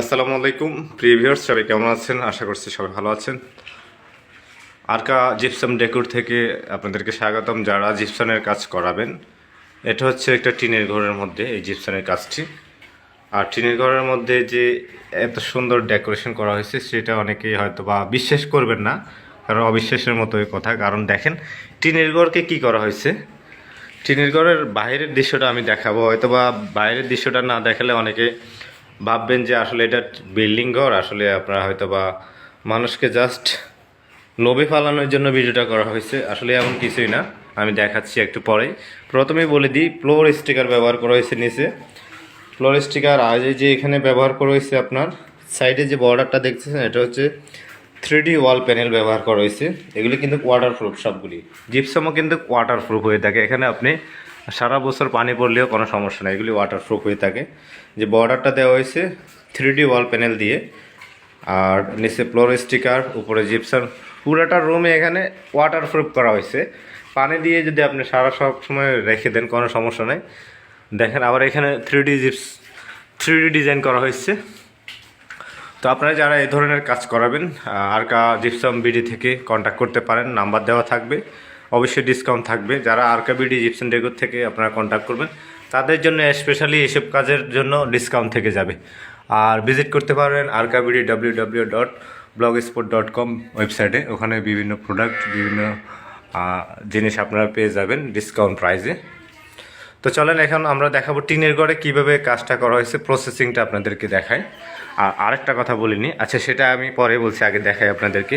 আসসালামু আলাইকুম। প্রিভিয়ার্স সবাই কেমন আছেন? আশা করছি সবাই ভালো আছেন। আরকা জিপসাম ডেকুর থেকে আপনাদেরকে স্বাগতম, যারা জিপসানের কাজ করাবেন। এটা হচ্ছে একটা টিনের ঘরের মধ্যে, এই জিপসানের কাজটি। আর টিনের ঘরের মধ্যে যে এত সুন্দর ডেকোরেশন করা হয়েছে, সেটা অনেকেই হয়তো বা বিশ্বাস করবেন না, কারণ অবিশ্বাসের মতোই কথা। কারণ দেখেন, টিনের ঘরকে কি করা হয়েছে? টিনের ঘরের বাইরের দৃশ্যটা আমি দেখাবো। হয়তো বা বাইরের দৃশ্যটা না দেখালে অনেকে ভাববেন যে আসলে এটা বিল্ডিং ঘর, আসলে আপনারা হয়তো বা মানুষকে জাস্ট লোভে ফালানোর জন্য ভিডিওটা করা হয়েছে। আসলে এমন কিছুই না, আমি দেখাচ্ছি একটু পরেই। প্রথমেই বলে দিই ফ্লোর স্টিকার ব্যবহার করা হয়েছে নিচে। ফ্লোর স্টিকার এই যে এখানে ব্যবহার করা হয়েছে আপনার সাইডে যে বর্ডারটা দেখতেছেন, এটা হচ্ছে থ্রি ওয়াল প্যানেল ব্যবহার করা হয়েছে। এগুলি কিন্তু ওয়াটারপ্রুফ সবগুলি। জিপসামও কিন্তু ওয়াটারপ্রুফ হয়ে থাকে। এখানে আপনি সারা বছর পানি পড়লেও কোনো সমস্যা নেই, এগুলি ওয়াটারপ্রুফ হয়ে থাকে। যে বর্ডারটা দেওয়া হয়েছে থ্রি ডি ওয়াল প্যানেল দিয়ে, আর নিচে ফ্লোর স্টিকার উপরে জিপসাম পুরোটা রুমে এখানে ওয়াটারপ্রুফ করা হয়েছে। পানি দিয়ে যদি আপনি সারা সব সময় রেখে দেন, কোনো সমস্যা নেই। দেখেন আবার এখানে থ্রি ডি জিপস থ্রি ডি ডিজাইন করা হয়েছে। তো আপনারা যারা এই ধরনের কাজ করাবেন আর কা জিপসাম বিডি থেকে কন্ট্যাক্ট করতে পারেন, নাম্বার দেওয়া থাকবে। অবশ্যই ডিসকাউন্ট থাকবে। যারা আরকা বিডি জিপসাম ডেগুর থেকে আপনারা কন্ট্যাক্ট করবেন, তাদের জন্য স্পেশালি এসব কাজের জন্য ডিসকাউন্ট থেকে যাবে। আর ভিজিট করতে পারেন আরকা BD W W dot blog sport dot com ওয়েবসাইটে ওখানে বিভিন্ন প্রোডাক্ট বিভিন্ন জিনিস আপনারা পেয়ে যাবেন ডিসকাউন্ট প্রাইসে তো চলেন এখন আমরা দেখাবো টিনের ঘরে কীভাবে কাজটা করা হয়েছে প্রসেসিংটা আপনাদেরকে দেখাই। আর আরেকটা কথা বলিনি। আচ্ছা সেটা আমি পরে বলছি, আগে দেখাই আপনাদেরকে।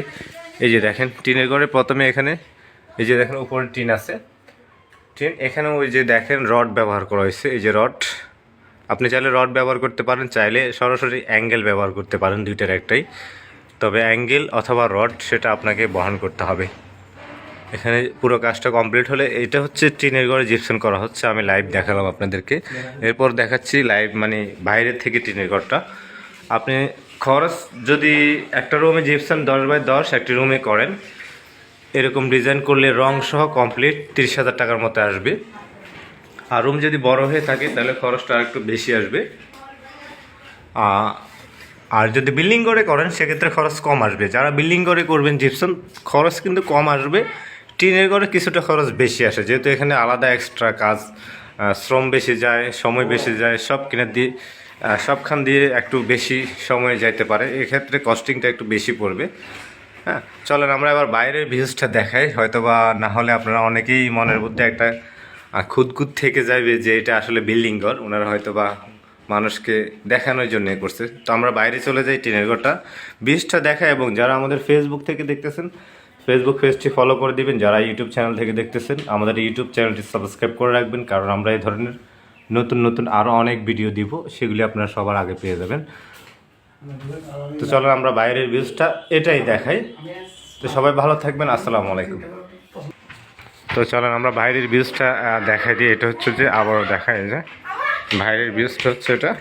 এই যে দেখেন, টিনের ঘরে প্রথমে এখানে এই যে দেখেন উপরে টিন আছে। টিন, এখানে ওই যে দেখেন রড ব্যবহার করা হয়েছে। এই যে রড, আপনি চাইলে রড ব্যবহার করতে পারেন, চাইলে সরাসরি অ্যাঙ্গেল ব্যবহার করতে পারেন দুইটার একটাই। তবে অ্যাঙ্গেল অথবা রড, সেটা আপনাকে বহন করতে হবে। এখানে পুরো কাজটা কমপ্লিট হলে এটা হচ্ছে টিনের ঘরে জিপসন করা হচ্ছে। আমি লাইভ দেখালাম আপনাদেরকে। এরপর দেখাচ্ছি লাইভ মানে বাইরের থেকে টিনের ঘরটা। আপনি খরচ যদি একটা রুমে জিপসন দশ বাই দশ, একটি রুমে করেন এরকম ডিজাইন করলে রং সহ কমপ্লিট তিরিশ হাজার টাকার মতো আসবে। আর রুম যদি বড় হয়ে থাকে, তাহলে খরচটা আর একটু বেশি আসবে। আর যদি বিল্ডিং করে করেন, সেক্ষেত্রে খরচ কম আসবে। যারা বিল্ডিং করে করবেন জিপসন খরচ কিন্তু কম আসবে। টিনের ঘরে কিছুটা খরচ বেশি আসে। যেহেতু এখানে আলাদা এক্সট্রা কাজ শ্রম বেশি যায়, সময় বেশি যায়, সব কিনে দিয়ে সবখান দিয়ে একটু বেশি সময় যাইতে পারে। এক্ষেত্রে কস্টিংটা একটু বেশি পড়বে। হ্যাঁ চলেন আমরা এবার বাইরের ভিউজটা দেখাই। হয়তো বা না হলে আপনারা অনেকেই মনের মধ্যে একটা খুঁতখুত থেকে যাবে যে এটা আসলে বিল্ডিং ঘর ওনারা হয়তো বা মানুষকে দেখানোর জন্য করছে। তো আমরা বাইরে চলে যাই টিনের ঘরটা। বীজটা দেখা এবং যারা আমাদের ফেসবুক থেকে দেখতেছেন ফেসবুক পেজটি ফলো করে দিবেন। যারা ইউটিউব চ্যানেল থেকে দেখতেছেন, আমাদের ইউটিউব চ্যানেলটি সাবস্ক্রাইব করে রাখবেন, কারণ আমরা এই ধরনের নতুন নতুন আরও অনেক ভিডিও দিব। সেগুলি আপনারা সবার আগে পেয়ে যাবেন। তো চলো আমরা বাইরের ভিউজটা এটাই দেখাই। তো সবাই ভালো থাকবেন, আসসালামু আলাইকুম। তো চলেন আমরা বাইরের ভিউজটা দেখাই দিই। এটা হচ্ছে যে আবারও দেখাই যে বাইরের ভিউজটা হচ্ছে এটা।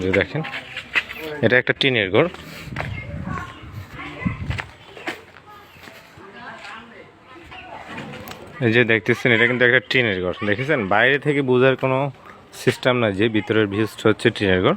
যে দেখেন, এটা একটা টিনের ঘর। এই যে দেখতেছেন, এটা কিন্তু একটা টিনের ঘর। দেখেছেন? বাইরে থেকে বোঝার কোনো সিস্টেম না যে ভিতরের ভিউজটা হচ্ছে টিনের ঘর